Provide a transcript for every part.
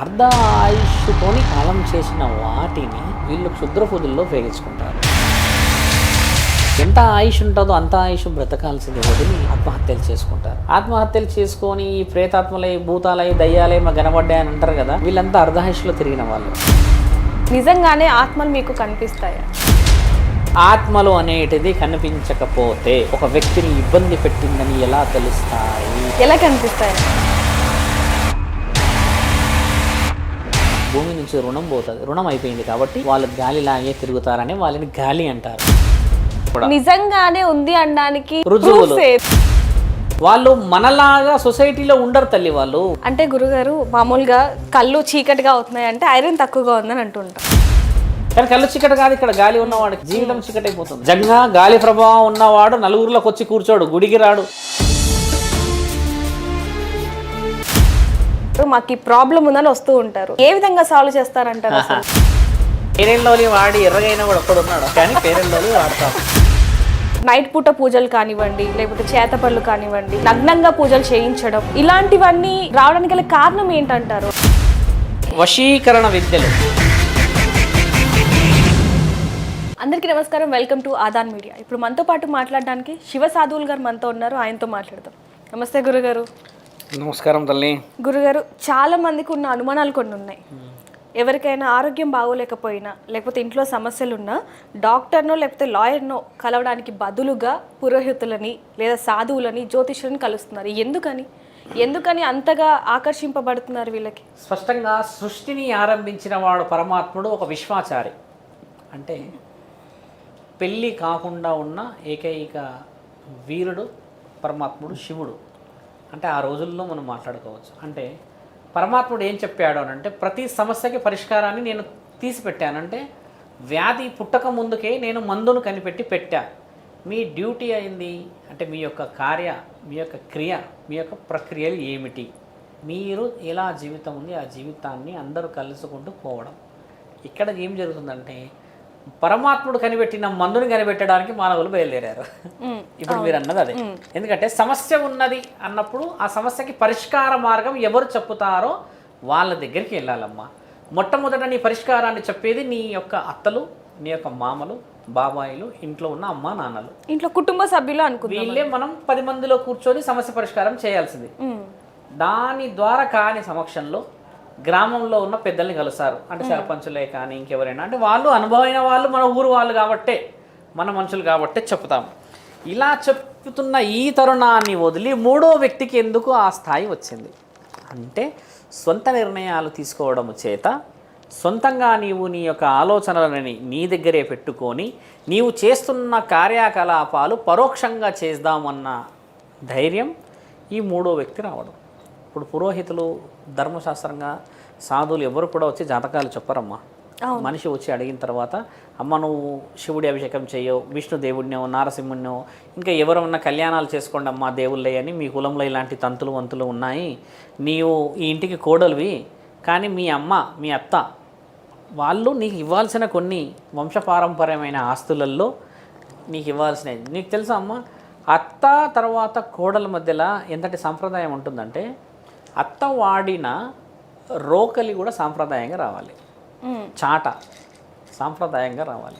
అర్ధ ఆయుష్తోని కాలం చేసిన వాటిని వీళ్ళు క్షుద్ర పొదుల్లో ఉపయోగించుకుంటారు. ఎంత ఆయుష్ ఉంటుందో అంత ఆయుష్ బ్రతకాల్సింది వదిలి ఆత్మహత్యలు చేసుకుంటారు. ఆత్మహత్యలు చేసుకొని ఈ ప్రేతాత్మలై భూతాలై దయ్యాలై మా కనబడ్డాయని అంటారు కదా వీళ్ళంతా అర్ధాయుష్లో తిరిగిన వాళ్ళు. నిజంగానే ఆత్మలు మీకు కనిపిస్తాయా? ఆత్మలు అనేటిది కనిపించకపోతే ఒక వ్యక్తిని ఇబ్బంది పెట్టిందని ఎలా తెలుస్తాయి? ఎలా కనిపిస్తాయి? భూమి నుంచి రుణం పోతుంది. రుణం అయిపోయింది కాబట్టి వాళ్ళు గాలి లాగే తిరుగుతారని వాళ్ళని గాలి అంటారు. నిజంగానే ఉంది అనడానికి రుజువులు. వాళ్ళు మనలాగా సొసైటీలో ఉండరు తల్లి వాళ్ళు. అంటే గురుగారు మామూలుగా కళ్ళు చీకటిగా అవుతున్నాయి అంటే ఐరన్ తక్కువగా ఉందని అంటుంటాం కానీ కళ్ళు చీకటి కాదు ఇక్కడ గాలి ఉన్నవాడికి. జీవితం చీకటి అయిపోతుంది జంగా గాలి ప్రభావం ఉన్నవాడు నలుగురిలోకి వచ్చి కూర్చోడు గుడికి రాడు. మాకు ఈ ప్రాబ్లం ఉందని వస్తూ ఉంటారు. ఏ విధంగా సాల్వ్ చేస్తారంటారు అసలు? వాడి ఎర్రగైన వాడు ఒక్కడున్నాడు కానీ పేరెంట్లోని వాడతాం. నైట్ పూట పూజలు కానివ్వండి లేకపోతే చేత పనులు కానివ్వండి నగ్నంగా పూజలు చేయించడం ఇలాంటివన్నీ రావడానికి గల కారణం ఏంటంటారు? వశీకరణ విద్యలు. అందరికీ నమస్కారం. వెల్కమ్ టు ఆదాన్ మీడియా ఇప్పుడు మనతో పాటు మాట్లాడడానికి శివ సాధువులు గారు మనతో ఉన్నారు. ఆయనతో మాట్లాడదాం. నమస్తే గురుగారు. నమస్కారం తల్లి. గురుగారు చాలా మందికి ఉన్న అనుమానాలు కొన్ని ఉన్నాయి. ఎవరికైనా ఆరోగ్యం బాగోలేకపోయినా లేకపోతే ఇంట్లో సమస్యలు ఉన్నా డాక్టర్నో లేకపోతే లాయర్నో కలవడానికి బదులుగా పురోహితులని లేదా సాధువులని జ్యోతిషులని కలుస్తున్నారు. ఎందుకని? ఎందుకని అంతగా ఆకర్షింపబడుతున్నారు వీళ్ళకి? స్పష్టంగా సృష్టిని ఆరంభించిన వాడు పరమాత్ముడు ఒక విశ్వాచారి. అంటే పెళ్ళి కాకుండా ఉన్న ఏకైక వీరుడు పరమాత్ముడు శివుడు. అంటే ఆ రోజుల్లో మనం మాట్లాడుకోవచ్చు. అంటే పరమాత్ముడు ఏం చెప్పాడు అని అంటే ప్రతి సమస్యకి పరిష్కారాన్ని నేను తీసిపెట్టానంటే వ్యాధి పుట్టక ముందుకే నేను మందును కనిపెట్టి పెట్టా. మీ డ్యూటీ అయింది. అంటే మీ యొక్క కార్య మీ యొక్క క్రియ మీ యొక్క ప్రక్రియలు ఏమిటి? మీరు ఎలా జీవితం ఉంది ఆ జీవితాన్ని అందరూ కలుసుకుంటూ పోవడం. ఇక్కడ ఏం జరుగుతుందంటే పరమాత్ముడు కనిపెట్టిన మందుని కనిపెట్టడానికి మానవులు బయలుదేరారు. ఇప్పుడు మీరు అన్నది అదే. ఎందుకంటే సమస్య ఉన్నది అన్నప్పుడు ఆ సమస్యకి పరిష్కార మార్గం ఎవరు చెప్పుతారో వాళ్ళ దగ్గరికి వెళ్ళాలమ్మా. మొట్టమొదట నీ పరిష్కారాన్ని చెప్పేది నీ యొక్క అత్తలు నీ యొక్క మామలు బాబాయిలు ఇంట్లో ఉన్న అమ్మ నాన్నలు. ఇంట్లో కుటుంబ సభ్యులు అనుకుందాం వీళ్ళే మనం పది మందిలో కూర్చొని సమస్య పరిష్కారం చేయాల్సింది. దాని ద్వారా కాని సమక్షంలో గ్రామంలో ఉన్న పెద్దల్ని కలుస్తారు. అంటే సర్పంచులే కానీ ఇంకెవరైనా. అంటే వాళ్ళు అనుభవమైన వాళ్ళు మన ఊరు వాళ్ళు కాబట్టే మన మనుషులు కాబట్టే చెప్తాం ఇలా చెప్తున్న ఈ తరుణాన్ని వదిలి మూడో వ్యక్తికి ఎందుకు ఆ స్థాయి వచ్చింది? అంటే సొంత నిర్ణయాలు తీసుకోవడం చేత సొంతంగా నీవు నీ యొక్క ఆలోచనలని నీ దగ్గరే పెట్టుకొని నీవు చేస్తున్న కార్యకలాపాలు పరోక్షంగా చేద్దామన్న ధైర్యం ఈ మూడో వ్యక్తి రావడం. ఇప్పుడు పురోహితులు ధర్మశాస్త్రంగా సాధువులు ఎవరు కూడా వచ్చి జాతకాలు చెప్పరమ్మా. మనిషి వచ్చి అడిగిన తర్వాత అమ్మ నువ్వు శివుడి అభిషేకం చేయవు విష్ణు దేవుడినో నారసింహుడినో ఇంకా ఎవరన్నా కళ్యాణాలు చేసుకోండి అమ్మా దేవుళ్ళే అని మీ కులంలో ఇలాంటి తంతులు వంతులు ఉన్నాయి. నీవు ఈ ఇంటికి కోడలివి కానీ మీ అమ్మ మీ అత్త వాళ్ళు నీకు ఇవ్వాల్సిన కొన్ని వంశపారంపర్యమైన ఆస్తులలో నీకు ఇవ్వాల్సినవి. నీకు తెలుసా అమ్మ? అత్త తర్వాత కోడల మధ్యలో ఎంతటి సాంప్రదాయం ఉంటుందంటే అత్త వాడిన రోకలి కూడా సాంప్రదాయంగా రావాలి. చాట సాంప్రదాయంగా రావాలి.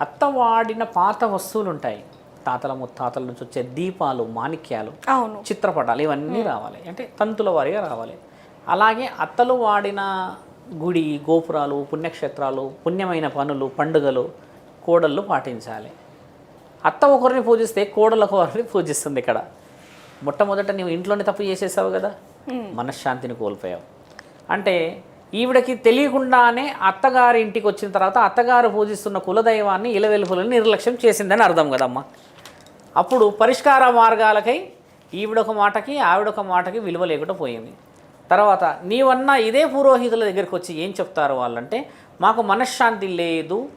అత్త వాడిన పాత వస్తువులు ఉంటాయి తాతల ముత్తాతల నుంచి వచ్చే దీపాలు మాణిక్యాలు అవును. చిత్రపటాలు ఇవన్నీ రావాలి. అంటే తంతుల వారిగా రావాలి. అలాగే అత్తలు వాడిన గుడి గోపురాలు పుణ్యక్షేత్రాలు పుణ్యమైన పనులు పండుగలు కోడళ్ళు పాటించాలి. అత్త ఒకరిని పూజిస్తే కోడలు ఒకరిని పూజిస్తుంది ఇక్కడ. మొట్టమొదట నీవు ఇంట్లోనే తప్పు చేసేసావు కదా. Hmm. మనశ్శాంతిని కోల్పోయావు. అంటే ఈవిడకి తెలియకుండానే అత్తగారి ఇంటికి వచ్చిన తర్వాత అత్తగారు పూజిస్తున్న కులదైవాన్ని ఇలవెలుపులను నిర్లక్ష్యం చేసిందని అర్థం కదమ్మా. అప్పుడు పరిష్కార మార్గాలకై ఈవిడొక మాటకి ఆవిడొక మాటకి విలువ లేకుండా పోయింది. తర్వాత నీవన్నా ఇదే పురోహితుల దగ్గరికి వచ్చి ఏం చెప్తారు వాళ్ళంటే మాకు మనశ్శాంతి లేదు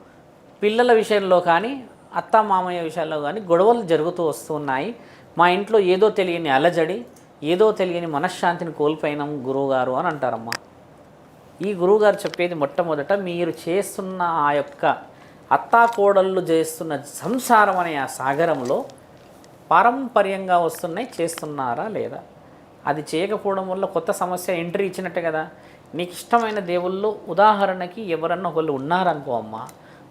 పిల్లల విషయంలో కానీ అత్త మామయ్య విషయాల్లో కానీ గొడవలు జరుగుతూ వస్తున్నాయి. మా ఇంట్లో ఏదో తెలియని అలజడి ఏదో తెలియని మనశ్శాంతిని కోల్పోయినాం గురువుగారు అని అంటారమ్మా. ఈ గురువుగారు చెప్పేది మొట్టమొదట మీరు చేస్తున్న ఆ యొక్క అత్తాకోడళ్ళు చేస్తున్న సంసారం అనే ఆ సాగరంలో పారంపర్యంగా వస్తున్నాయి చేస్తున్నారా లేదా? అది చేయకపోవడం వల్ల కొత్త సమస్య ఎంట్రీ ఇచ్చినట్టే కదా. నీకు ఇష్టమైన దేవుళ్ళు ఉదాహరణకి ఎవరన్నా ఒకళ్ళు ఉన్నారనుకో అమ్మ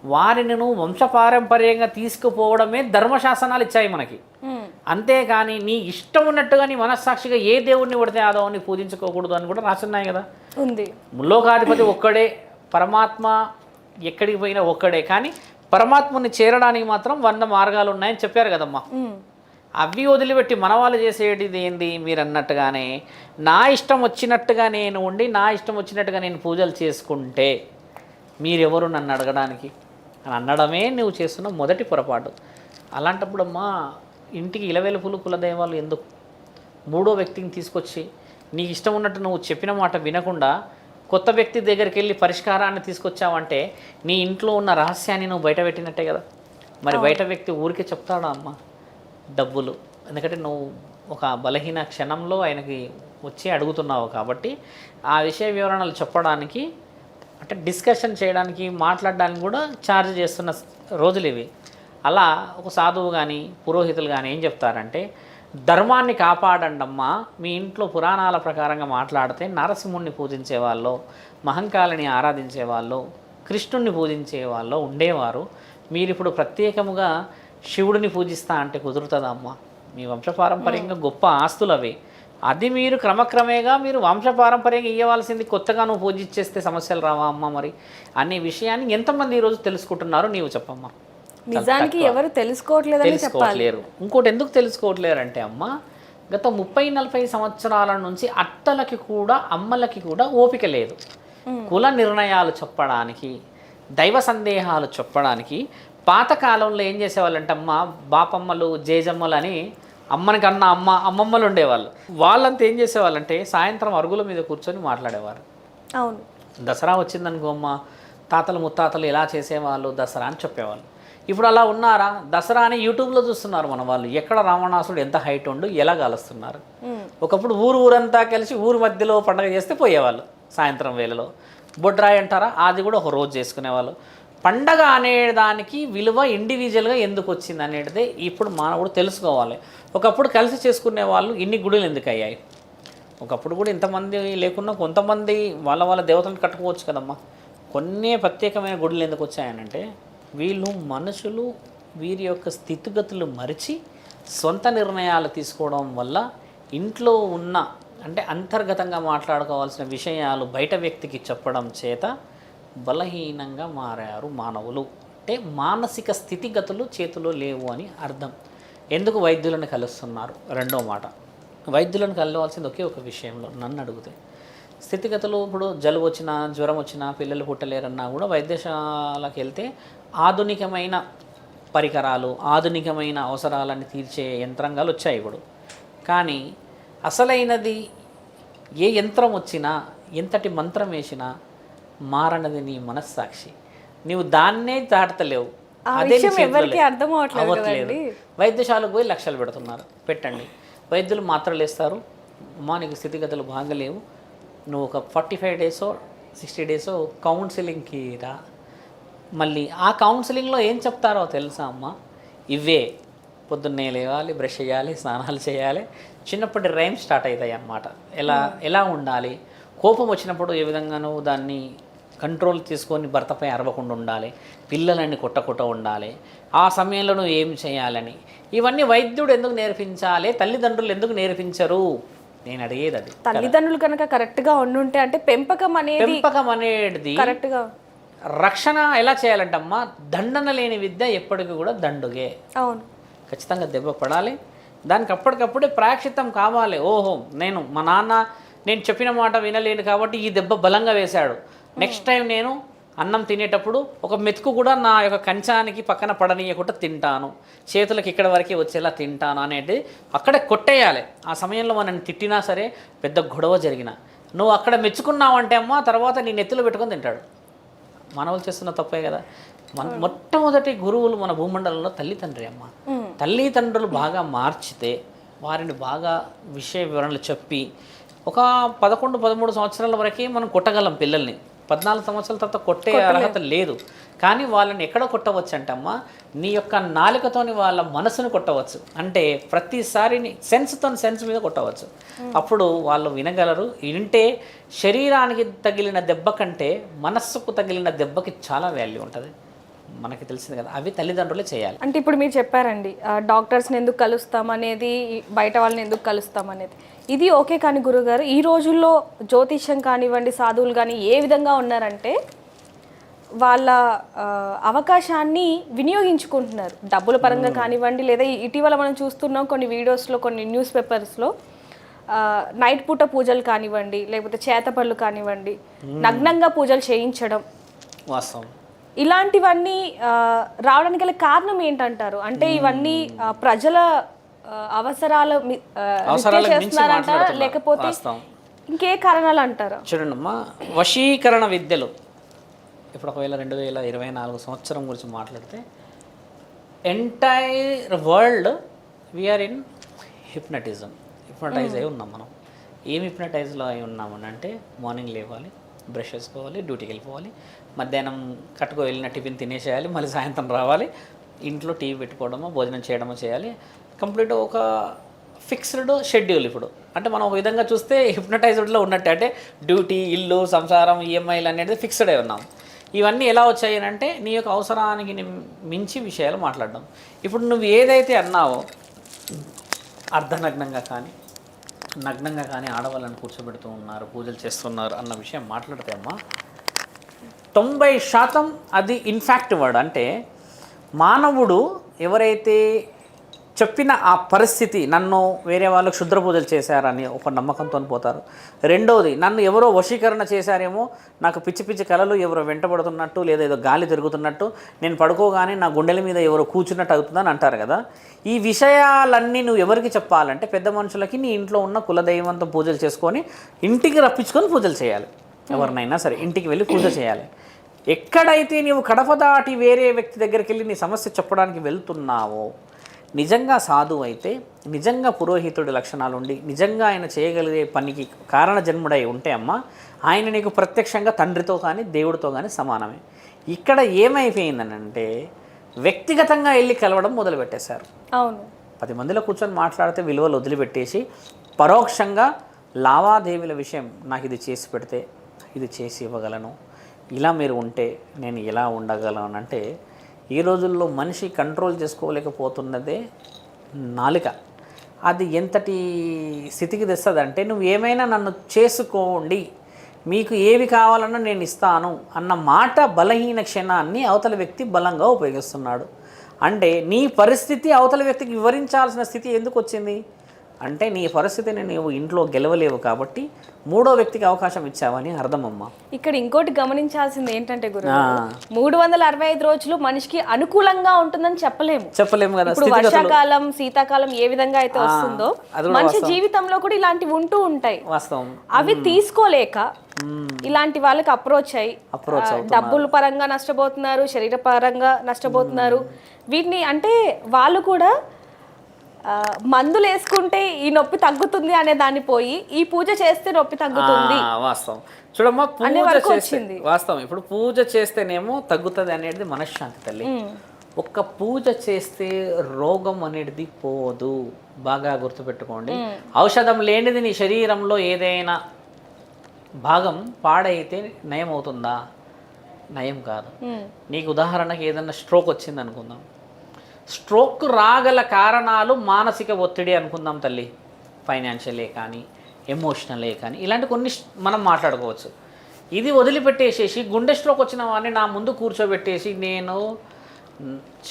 వారిని నువ్వు వంశపారంపర్యంగా తీసుకుపోవడమే ధర్మశాసనాలు ఇచ్చాయి మనకి. అంతేగాని నీ ఇష్టం ఉన్నట్టుగా నీ మనస్సాక్షిగా ఏ దేవుణ్ణి పడితే ఆ దేవుణ్ణి పూజించుకోకూడదు అని కూడా రాసున్నాయి కదా. ఉంది. ముల్లోకాధిపతి ఒక్కడే పరమాత్మ ఎక్కడికి పోయినా ఒక్కడే. కానీ పరమాత్మని చేరడానికి మాత్రం వంద మార్గాలు ఉన్నాయని చెప్పారు కదమ్మా. అవి వదిలిపెట్టి మన వాళ్ళు చేసేది ఏంది? మీరు అన్నట్టుగానే నా ఇష్టం వచ్చినట్టుగా నేను ఉండి నా ఇష్టం వచ్చినట్టుగా నేను పూజలు చేసుకుంటే మీరెవరు నన్ను అడగడానికి? అని అనడమే నువ్వు చేస్తున్న మొదటి పొరపాటు. అలాంటప్పుడు అమ్మా ఇంటికి ఇలవెలుపులు కులదైవాలు ఎందుకు? మూడో వ్యక్తిని తీసుకొచ్చి నీకు ఇష్టం ఉన్నట్టు నువ్వు చెప్పిన మాట వినకుండా కొత్త వ్యక్తి దగ్గరికి వెళ్ళి పరిష్కారాన్ని తీసుకొచ్చావంటే నీ ఇంట్లో ఉన్న రహస్యాన్ని నువ్వు బయట పెట్టినట్టే కదా. మరి బయట వ్యక్తి ఊరికే చెప్తాడా అమ్మా? డబ్బులు. ఎందుకంటే నువ్వు ఒక బలహీన క్షణంలో ఆయనకి వచ్చి అడుగుతున్నావు కాబట్టి ఆ విషయ వివరణలు చెప్పడానికి అంటే డిస్కషన్ చేయడానికి మాట్లాడడానికి కూడా ఛార్జ్ చేస్తున్న రోజులు ఇవి. అలా ఒక సాధువు కానీ పురోహితులు కానీ ఏం చెప్తారంటే ధర్మాన్ని కాపాడండమ్మా మీ ఇంట్లో పురాణాల ప్రకారంగా మాట్లాడితే నరసింహుణ్ణి పూజించే వాళ్ళు మహంకాళిని ఆరాధించే వాళ్ళు కృష్ణుణ్ణి పూజించే వాళ్ళు ఉండేవారు. మీరు ఇప్పుడు ప్రత్యేకముగా శివుడిని పూజిస్తా అంటే కుదురుతుందమ్మా. మీ వంశపారంపర్యంగా గొప్ప ఆస్తులు అవి అది మీరు క్రమక్రమేగా మీరు వంశపారంపర్యంగా ఇవ్వవలసింది కొత్తగా నువ్వు పూజించేస్తే సమస్యలు రావా అమ్మ మరి? అనే విషయాన్ని ఎంతమంది ఈరోజు తెలుసుకుంటున్నారో నీవు చెప్పమ్మా. నిజానికి ఎవరు తెలుసుకోవట్లేదని తెలుసుకోవట్లేరు. ఇంకోటి ఎందుకు తెలుసుకోవట్లేరు అంటే అమ్మ గత ముప్పై నలభై సంవత్సరాల నుంచి అత్తలకి కూడా అమ్మలకి కూడా ఓపిక లేదు. కుల నిర్ణయాలు చెప్పడానికి దైవ సందేహాలు చెప్పడానికి పాతకాలంలో ఏం చేసేవాళ్ళంటే అమ్మ బాపమ్మలు జేజమ్మలు అని అమ్మని కన్నా అమ్మ అమ్మమ్మలు ఉండేవాళ్ళు. వాళ్ళంతా ఏం చేసేవాళ్ళంటే సాయంత్రం అరుగుల మీద కూర్చొని మాట్లాడేవారు. అవును. దసరా వచ్చిందనుకో అమ్మ తాతలు ముత్తాతలు ఎలా చేసేవాళ్ళు దసరా అని చెప్పేవాళ్ళు. ఇప్పుడు అలా ఉన్నారా? దసరా అని యూట్యూబ్లో చూస్తున్నారు మన వాళ్ళు. ఎక్కడ రావణాసుడు ఎంత హైట్ ఉండు ఎలా కాలుస్తున్నారు? ఒకప్పుడు ఊరు ఊరంతా కలిసి ఊరు మధ్యలో పండగ చేస్తే పోయేవాళ్ళు సాయంత్రం వేళలో. బొడ్రాయి అంటారా? అది కూడా ఒక రోజు చేసుకునేవాళ్ళు. పండగ అనేదానికి విలువ ఇండివిజువల్గా ఎందుకు వచ్చింది అనేది ఇప్పుడు మానవుడు తెలుసుకోవాలి. ఒకప్పుడు కలిసి చేసుకునే వాళ్ళు ఇన్ని గుడులు ఎందుకు అయ్యాయి? ఒకప్పుడు కూడా ఇంతమంది లేకున్నా కొంతమంది వాళ్ళ వాళ్ళ దేవతలను కట్టుకోవచ్చు కదమ్మా. కొన్ని ప్రత్యేకమైన గుడులు ఎందుకు వచ్చాయనంటే వీళ్ళు మనుషులు వీరి యొక్క స్థితిగతులు మరిచి సొంత నిర్ణయాలు తీసుకోవడం వల్ల ఇంట్లో ఉన్న అంటే అంతర్గతంగా మాట్లాడుకోవాల్సిన విషయాలు బయట వ్యక్తికి చెప్పడం చేత బలహీనంగా మారారు మానవులు. అంటే మానసిక స్థితిగతులు చేతిలో లేవు అని అర్థం. ఎందుకు వైద్యులను కలుస్తున్నారు? రెండో మాట. వైద్యులను కలవాల్సింది ఒకే ఒక విషయంలో నన్ను అడిగితే. స్థితిగతులు ఇప్పుడు జలుబు వచ్చినా జ్వరం వచ్చినా పిల్లలు పుట్టలేరన్నా కూడా వైద్యశాలకు వెళ్తే ఆధునికమైన పరికరాలు ఆధునికమైన అవసరాలను తీర్చే యంత్రాంగాలు వచ్చాయి ఇప్పుడు. కానీ అసలైనది ఏ యంత్రం వచ్చినా ఎంతటి మంత్రం వేసినా మారనది నీ మనస్సాక్షి. నీవు దాన్నే దాటతలేవు. అవ్వట్లేదు. వైద్యశాలకు పోయి లక్షలు పెడుతున్నారు. పెట్టండి. వైద్యులు మాత్రలు ఇస్తారు అమ్మా నీకు స్థితిగతులు బాగలేవు. నువ్వు ఒక ఫార్టీ ఫైవ్ డేసో సిక్స్టీ డేసో కౌన్సిలింగ్కి రా. మళ్ళీ ఆ కౌన్సిలింగ్లో ఏం చెప్తారో తెలుసా అమ్మ? ఇవే. పొద్దున్నే లేవాలి బ్రష్ చేయాలి స్నానాలు చేయాలి. చిన్నప్పటి రైమ్ స్టార్ట్ అవుతాయి అన్నమాట. ఎలా ఎలా ఉండాలి? కోపం వచ్చినప్పుడు ఏ విధంగా నువ్వు దాన్ని కంట్రోల్ తీసుకొని భర్తపై అరవకుండా ఉండాలి? పిల్లలని కొట్టకుండా ఉండాలి? ఆ సమయంలో నువ్వు ఏం చేయాలని? ఇవన్నీ వైద్యుడు ఎందుకు నేర్పించాలి? తల్లిదండ్రులు ఎందుకు నేర్పించరు? నేను అడిగేది అది తల్లిదండ్రులు కనుక కరెక్ట్గా ఉండుంటే అంటే పెంపకం అనేది పెంపకం అనేది కరెక్ట్గా రక్షణ ఎలా చేయాలంటమ్మా? దండన లేని విద్య ఎప్పటికీ కూడా దండుగే. అవును. ఖచ్చితంగా దెబ్బ పడాలి. దానికి అప్పటికప్పుడే ప్రాక్షితం కావాలి. ఓహో నేను మా నాన్న నేను చెప్పిన మాట వినలేను కాబట్టి ఈ దెబ్బ బలంగా వేశాడు. నెక్స్ట్ టైం నేను అన్నం తినేటప్పుడు ఒక మెతుకు కూడా నా యొక్క కంచానికి పక్కన పడనీయకుండా తింటాను. చేతులకు ఇక్కడ వరకే వచ్చేలా తింటాను అనేది అక్కడే కొట్టేయాలి. ఆ సమయంలో మనం తిట్టినా సరే పెద్ద గొడవ జరిగిన. నువ్వు అక్కడ మెచ్చుకున్నావంటే అమ్మ తర్వాత నీ నెత్తిలో పెట్టుకొని తింటాడు. మానవులు చేస్తున్న తప్పే కదా. మన మొట్టమొదటి గురువులు మన భూమండలంలో తల్లిదండ్రి అమ్మ. తల్లిదండ్రులు బాగా మార్చితే వారిని బాగా విషయ వివరణలు చెప్పి ఒక పదకొండు పదమూడు సంవత్సరాల వరకే మనం కొట్టగలం పిల్లల్ని. పద్నాలుగు సంవత్సరాల తర్వాత కొట్టే అర్హత లేదు. కానీ వాళ్ళని ఎక్కడ కొట్టవచ్చు అంటే అమ్మా నీ యొక్క నాలుకతోని వాళ్ళ మనసును కొట్టవచ్చు. అంటే ప్రతిసారి సెన్స్తో సెన్స్ మీద కొట్టవచ్చు. అప్పుడు వాళ్ళు వినగలరు. వింటే శరీరానికి తగిలిన దెబ్బ కంటే మనస్సుకు తగిలిన దెబ్బకి చాలా వాల్యూ ఉంటుంది. మనకి తెలిసింది కదా అవి తల్లిదండ్రులే చేయాలి. అంటే ఇప్పుడు మీరు చెప్పారండి డాక్టర్స్ని ఎందుకు కలుస్తాం అనేది బయట వాళ్ళని ఎందుకు కలుస్తాం అనేది ఇది ఓకే కానీ గురుగారు ఈ రోజుల్లో జ్యోతిష్యం కానివ్వండి సాధువులు కానీ ఏ విధంగా ఉన్నారంటే వాళ్ళ అవకాశాన్ని వినియోగించుకుంటున్నారు. డబ్బుల పరంగా కానివ్వండి లేదా ఇటీవల మనం చూస్తున్నాం కొన్ని వీడియోస్లో కొన్ని న్యూస్ పేపర్స్లో నైట్ పూట పూజలు కానివ్వండి లేకపోతే చేతపళ్ళు కానివ్వండి నగ్నంగా పూజలు చేయించడం. వాస్తవం. ఇలాంటివన్నీ రావడానికి గల కారణం ఏంటంటారు? అంటే ఇవన్నీ ప్రజల అవసరాల మాట్లాడుతున్నారు. లేకపోతే. ఇంకే కారణాలు అంటారా చూడండి అమ్మా వశీకరణ విద్యలు. ఇప్పుడు ఒకవేళ రెండు వేల ఇరవై నాలుగు సంవత్సరం గురించి మాట్లాడితే entire world we are in hypnotism hypnotise అయి ఉన్నాం మనం. ఏం హిప్నటైజ్లో అయి ఉన్నామని అంటే మార్నింగ్ లేవాలి బ్రష్ చేసుకోవాలి డ్యూటీకి వెళ్ళిపోవాలి మధ్యాహ్నం కట్టుకు వెళ్ళిన టిఫిన్ తినేసేయాలి మళ్ళీ సాయంత్రం రావాలి ఇంట్లో టీవీ పెట్టుకోవడమో భోజనం చేయడమో చేయాలి కంప్లీట్ ఒక ఫిక్స్డ్ షెడ్యూల్ ఇప్పుడు. అంటే మనం ఒక విధంగా చూస్తే హిప్నటైజ్డ్లో ఉన్నట్టే. అంటే డ్యూటీ ఇల్లు సంసారం ఈఎంఐలు అనేది ఫిక్స్డ్ అయి ఉన్నాం. ఇవన్నీ ఎలా వచ్చాయి అంటే నీ యొక్క అవసరానికి ని- మించి విషయాలు మాట్లాడడం. ఇప్పుడు నువ్వు ఏదైతే అన్నావో అర్ధనగ్నంగా కానీ నగ్నంగా కానీ ఆడవాళ్ళని కూర్చోబెడుతూ ఉన్నారు పూజలు చేస్తున్నారు అన్న విషయం మాట్లాడితే అమ్మా తొంభై శాతం అది ఇన్ఫ్యాక్ట్ వర్డ్ అంటే మానవుడు ఎవరైతే చెప్పిన ఆ పరిస్థితి నన్ను వేరే వాళ్ళు క్షుద్ర పూజలు చేశారని ఒక నమ్మకంతో పోతారు. రెండవది నన్ను ఎవరో వశీకరణ చేశారేమో నాకు పిచ్చి పిచ్చి కళలు ఎవరో వెంటబడుతున్నట్టు లేదా ఏదో గాలి తిరుగుతున్నట్టు నేను పడుకోగానే నా గుండెల మీద ఎవరో కూర్చున్నట్టు అవుతుందని అంటారు కదా. ఈ విషయాలన్నీ నువ్వు ఎవరికి చెప్పాలంటే పెద్ద మనుషులకి నీ ఇంట్లో ఉన్న కులదైవంతో పూజలు చేసుకొని ఇంటికి రప్పించుకొని పూజలు చేయాలి. ఎవరినైనా సరే ఇంటికి వెళ్ళి పూజ చేయాలి. ఎక్కడైతే నీవు కడప దాటి వేరే వ్యక్తి దగ్గరికి వెళ్ళి నీ సమస్య చెప్పడానికి వెళ్తున్నావో నిజంగా సాధువు అయితే నిజంగా పురోహితుడి లక్షణాలు ఉండి నిజంగా ఆయన చేయగలిగే పనికి కారణ జన్ముడై ఉంటే అమ్మ ఆయన నీకు ప్రత్యక్షంగా తండ్రితో కానీ దేవుడితో కానీ సమానమే. ఇక్కడ ఏమైపోయిందనంటే వ్యక్తిగతంగా వెళ్ళి కలవడం మొదలుపెట్టేశారు. అవును. పది మందిలో కూర్చొని మాట్లాడితే విలువలు వదిలిపెట్టేసి పరోక్షంగా లావాదేవీల విషయం నాకు ఇది చేసి పెడితే ఇది చేసి ఇవ్వగలను. ఇలా మీరు ఉంటే నేను ఎలా ఉండగలను అంటే ఈ రోజుల్లో మనిషి కంట్రోల్ చేసుకోలేకపోతున్నదే నాలుక. అది ఎంతటి స్థితికి తెస్తుందంటే నువ్వు ఏమైనా నన్ను చేసుకోండి మీకు ఏవి కావాలన్నా నేను ఇస్తాను అన్న మాట బలహీన క్షణాన్ని అవతల వ్యక్తి బలంగా ఉపయోగిస్తున్నాడు. అంటే నీ పరిస్థితి అవతల వ్యక్తికి వివరించాల్సిన స్థితి ఎందుకు వచ్చింది? అంటే నీ పరిస్థితిని నీవు ఇంట్లో గెలవలేవు కాబట్టి మూడో వ్యక్తికి అవకాశం ఇచ్చావని అర్థమమ్మా. ఇక్కడ ఇంకోటి గమనించాల్సింది ఏంటంటే గురు మూడు వందల అరవై ఐదు రోజులు మనిషికి అనుకూలంగా ఉంటుందని చెప్పలేము. చెప్పలేము కదా ఇప్పుడు వర్షాకాలం శీతాకాలం ఏ విధంగా అయితే వస్తుందో మనిషి జీవితంలో కూడా ఇలాంటివి ఉంటూ ఉంటాయి. వాస్తవం. అవి తీసుకోలేక ఇలాంటి వాళ్ళకి అప్రోచ్ అయ్యి డబ్బుల పరంగా నష్టపోతున్నారు శరీర పరంగా నష్టపోతున్నారు. వీటిని అంటే వాళ్ళు కూడా మందులు వేసుకుంటే ఈ నొప్పి తగ్గుతుంది అనే దాన్ని పోయి ఈ పూజ చేస్తే నొప్పి తగ్గుతుంది. వాస్తవం. చూడమ్మా పూజ వచ్చింది. వాస్తవం. ఇప్పుడు పూజ చేస్తేనేమో తగ్గుతుంది అనేది మనశ్శాంతి తల్లి. ఒక్క పూజ చేస్తే రోగం అనేది పోదు. బాగా గుర్తుపెట్టుకోండి. ఔషధం లేనిది నీ శరీరంలో ఏదైనా భాగం పాడైతే నయం అవుతుందా నయం కాదు. నీకు ఉదాహరణకి ఏదన్నా స్ట్రోక్ వచ్చింది అనుకుందాం స్ట్రోక్ రాగల కారణాలు మానసిక ఒత్తిడి అనుకుందాం తల్లి. ఫైనాన్షియలే కానీ ఎమోషనలే కానీ ఇలాంటి కొన్ని మనం మాట్లాడుకోవచ్చు. ఇది వదిలిపెట్టేసేసి గుండె స్ట్రోక్ వచ్చిన వాడిని నా ముందు కూర్చోబెట్టేసి నేను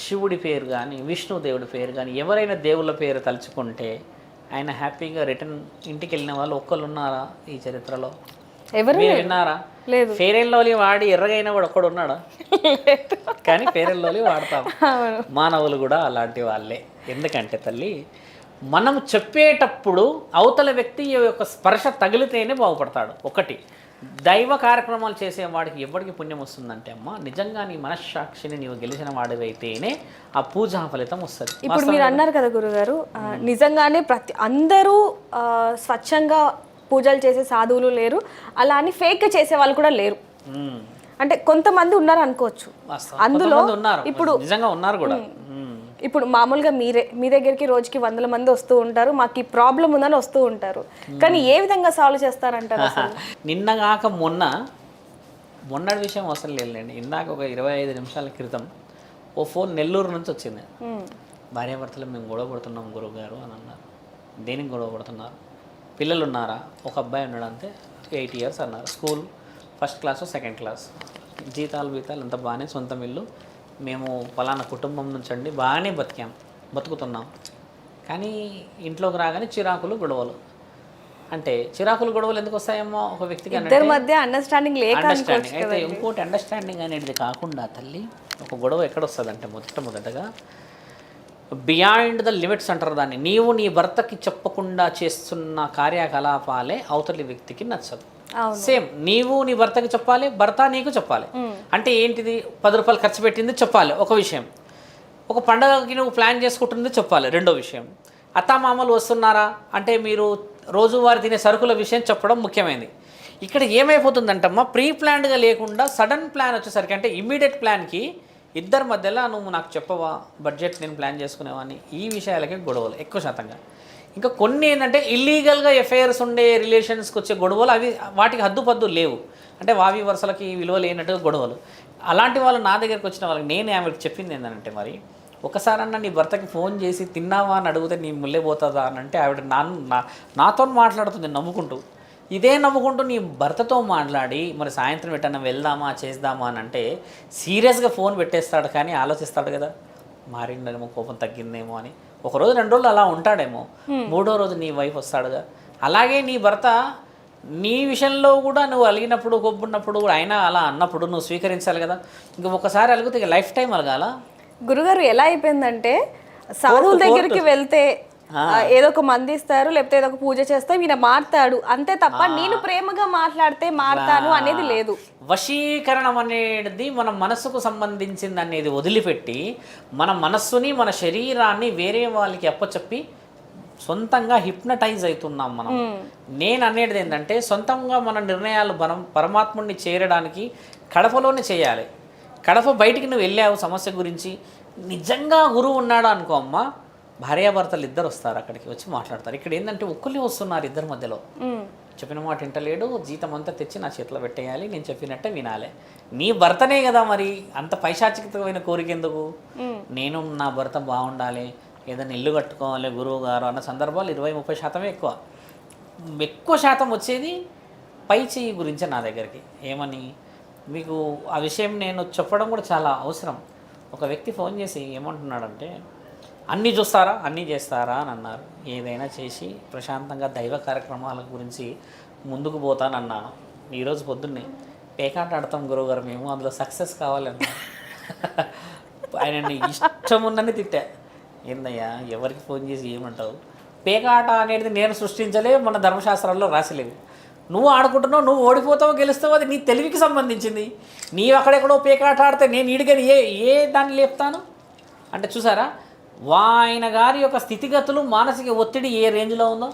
శివుడి పేరు కానీ విష్ణుదేవుడి పేరు కానీ ఎవరైనా దేవుళ్ళ పేరు తలుచుకుంటే ఆయన హ్యాపీగా రిటర్న్ ఇంటికి వెళ్ళిన వాళ్ళు ఒక్కళ్ళు ఉన్నారా ఈ చరిత్రలో? ఎవరు మీరు విన్నారా? లేదు. ఫెయిర్ అండ్ లవ్లీ వాడి ఎర్రగైన వాడు ఒక్కడు ఉన్నాడా? కానీ ఫెయిర్ అండ్ లవ్లీ వాడతాం. మానవులు కూడా అలాంటి వాళ్ళే. ఎందుకంటే తల్లి మనం చెప్పేటప్పుడు అవతల వ్యక్తి యొక్క స్పర్శ తగిలితేనే బాగుపడతాడు. ఒకటి దైవ కార్యక్రమాలు చేసే వాడికి ఎవరికి పుణ్యం వస్తుందంటే అమ్మ నిజంగా నీ మనశ్సాక్షిని నీవు గెలిచిన వాడివైతేనే ఆ పూజా ఫలితం వస్తుంది. ఇప్పుడు మీరు అన్నారు కదా గురుగారు నిజంగానే ప్రతి అందరూ స్వచ్ఛంగా పూజలు చేసే సాధువులు లేరు. అలా అని ఫేక్ చేసే వాళ్ళు కూడా లేరు. అంటే కొంతమంది ఉన్నారు అనుకోవచ్చు. అందులో ఇప్పుడు నిజంగా ఉన్నారు కూడా. ఇప్పుడు మామూలుగా మీరే మీ దగ్గరికి రోజుకి వందల మంది వస్తూ ఉంటారు. మాకు ఈ ప్రాబ్లం ఉందని వస్తూ ఉంటారు. కానీ ఏ విధంగా సాల్వ్ చేస్తారంటారు నిన్న కాక మొన్న మొన్నటి విషయం అసలు లేదండి ఇందాక ఒక ఇరవై ఐదు నిమిషాల క్రితం ఓ ఫోన్ నెల్లూరు నుంచి వచ్చింది. భార్యాభర్తలు మేము గొడవ పడుతున్నాం గురువు గారు అని అన్నారు. దేనికి గొడవ పడుతున్నారు? పిల్లలు ఉన్నారా ఒక అబ్బాయి ఉన్నాడు అంతే. ఎయిట్ ఇయర్స్ అన్నారు. School first class second class జీతాలు బీతాలు అంతా బాగానే సొంతం ఇల్లు. మేము పలానా కుటుంబం నుంచి అండి బాగానే బతికాం. బతుకుతున్నాం. కానీ ఇంట్లోకి రాగానే చిరాకులు గొడవలు. అంటే చిరాకులు గొడవలు ఎందుకు వస్తాయేమో ఒక వ్యక్తికి ఇద్దరి మధ్య అండర్స్టాండింగ్ లేక అయితే ఇంకోటి అండర్స్టాండింగ్ అనేది కాకుండా తల్లి ఒక గొడవ ఎక్కడ వస్తుందంటే మొదట మొదటగా బియాండ్ ద లిమిట్స్ అంటారు దాన్ని. నీవు నీ భర్తకి చెప్పకుండా చేస్తున్న కార్యకలాపాలే అవతలి వ్యక్తికి నచ్చదు. సేమ్ నీవు నీ భర్తకి చెప్పాలి భర్త నీకు చెప్పాలి. అంటే ఏంటిది? పది రూపాయలు ఖర్చు పెట్టింది చెప్పాలి ఒక విషయం. ఒక పండగకి నువ్వు ప్లాన్ చేసుకుంటుంది చెప్పాలి రెండో విషయం. అత్తామామలు వస్తున్నారా? అంటే మీరు రోజువారీ తినే సరుకుల విషయం చెప్పడం ముఖ్యమైనది. ఇక్కడ ఏమైపోతుందంటమ్మా ప్రీ ప్లాన్డ్గా లేకుండా సడన్ ప్లాన్ వచ్చేసరికి అంటే ఇమ్మీడియట్ ప్లాన్కి ఇద్దరి మధ్యలో నువ్వు నాకు చెప్పవా? బడ్జెట్ నేను ప్లాన్ చేసుకునేవాని ఈ విషయాలకే గొడవలు ఎక్కువ శాతంగా. ఇంకా కొన్ని ఏంటంటే ఇల్లీగల్గా ఎఫ్ఐఆర్స్ ఉండే రిలేషన్స్కి వచ్చే గొడవలు అవి వాటికి హద్దుపద్దు లేవు. అంటే వావి వరుసలకి విలువ లేనట్టుగా గొడవలు. అలాంటి వాళ్ళు నా దగ్గరికి వచ్చిన వాళ్ళకి నేను ఆమెకు చెప్పింది ఏంటంటే మరి ఒకసారన్నా నీ భర్తకి ఫోన్ చేసి తిన్నావా అని అడిగితే నీ ముల్లే పోతుందా అని అంటే ఆవిడ నా- నాతో మాట్లాడుతుంది నమ్ముకుంటూ ఇదే నమ్ముకుంటూ నీ భర్తతో మాట్లాడి మరి సాయంత్రం ఎట్టన్నా వెళ్దామా చేద్దామా అని అంటే సీరియస్గా ఫోన్ పెట్టేస్తాడు కానీ ఆలోచిస్తాడు కదా మారిండేమో కోపం తగ్గిందేమో అని. ఒక రోజు రెండు రోజులు అలా ఉంటాడేమో మూడో రోజు నీ వైఫ్ వస్తాడుగా. అలాగే నీ భర్త నీ విషయంలో కూడా నువ్వు అలిగినప్పుడు కొబ్బున్నప్పుడు ఆయన అలా అన్నప్పుడు నువ్వు స్వీకరించాలి కదా. ఇంక ఒకసారి అలిగితే లైఫ్ టైం అలగాల? గురుగారు ఎలా అయిపోయిందంటే సాధువుల దగ్గరికి వెళ్తే ఏదో ఒక మంది ఇస్తారు లేకపోతే ఏదో ఒక పూజ చేస్తే ఈయన మారుతాడు. అంతే తప్ప నేను ప్రేమగా మాట్లాడితే మారుతాను అనేది లేదు. వశీకరణం అనేది మన మనసుకు సంబంధించింది అనేది వదిలిపెట్టి మన మనస్సుని మన శరీరాన్ని వేరే వాళ్ళకి అప్పచెప్పి సొంతంగా హిప్నటైజ్ అవుతున్నాం మనం. నేను అనేది ఏంటంటే సొంతంగా మన నిర్ణయాలు మనం పరమాత్ముడిని చేరడానికి కడపలోనే చేయాలి. కడప బయటికి నువ్వు వెళ్ళావు సమస్య గురించి. నిజంగా గురువు ఉన్నాడు అనుకో అమ్మ భార్యాభర్తలు ఇద్దరు వస్తారు అక్కడికి వచ్చి మాట్లాడతారు. ఇక్కడ ఏంటంటే ఒక్కళ్ళే వస్తున్నారు ఇద్దరి మధ్యలో. చెప్పిన మాట వింటలేడు జీతం అంతా తెచ్చి నా చేతిలో పెట్టేయాలి నేను చెప్పినట్టే వినాలి. నీ భర్తనే కదా మరి అంత పైశాచికమైన కోరిక ఎందుకు? నేను నా భర్త బాగుండాలి ఏదైనా ఇల్లు కట్టుకోవాలి గురువు గారు అన్న సందర్భాలు ఇరవై ముప్పై శాతమే ఎక్కువ. ఎక్కువ శాతం వచ్చేది పై చెయ్యి గురించే నా దగ్గరికి. ఏమని? మీకు ఆ విషయం నేను చెప్పడం కూడా చాలా అవసరం. ఒక వ్యక్తి ఫోన్ చేసి ఏమంటున్నాడంటే అన్నీ చూస్తారా? అన్నీ చేస్తారా? అని అన్నారు. ఏదైనా చేసి ప్రశాంతంగా దైవ కార్యక్రమాల గురించి ముందుకు పోతానన్నాను ఈరోజు పొద్దున్నే పేకాట ఆడతాం గురువుగారు మేము. అందులో సక్సెస్ కావాలన్నా ఆయన ఇష్టం ఉందని తిట్టా. ఏందయ్యా? ఎవరికి ఫోన్ చేసి ఏమంటావు? పేకాట అనేది నేను సృష్టించలే మన ధర్మశాస్త్రాల్లో రాసలేవు. నువ్వు ఆడుకుంటున్నావు నువ్వు ఓడిపోతావు గెలుస్తావు అది నీ తెలివికి సంబంధించింది. నీవు అక్కడెక్కడో పేకాట ఆడితే నేను ఈడిగని ఏ ఏ దాన్ని లేపుతాను? అంటే చూసారా? ఆయన గారి యొక్క స్థితిగతులు మానసిక ఒత్తిడి ఏ రేంజ్లో ఉందో?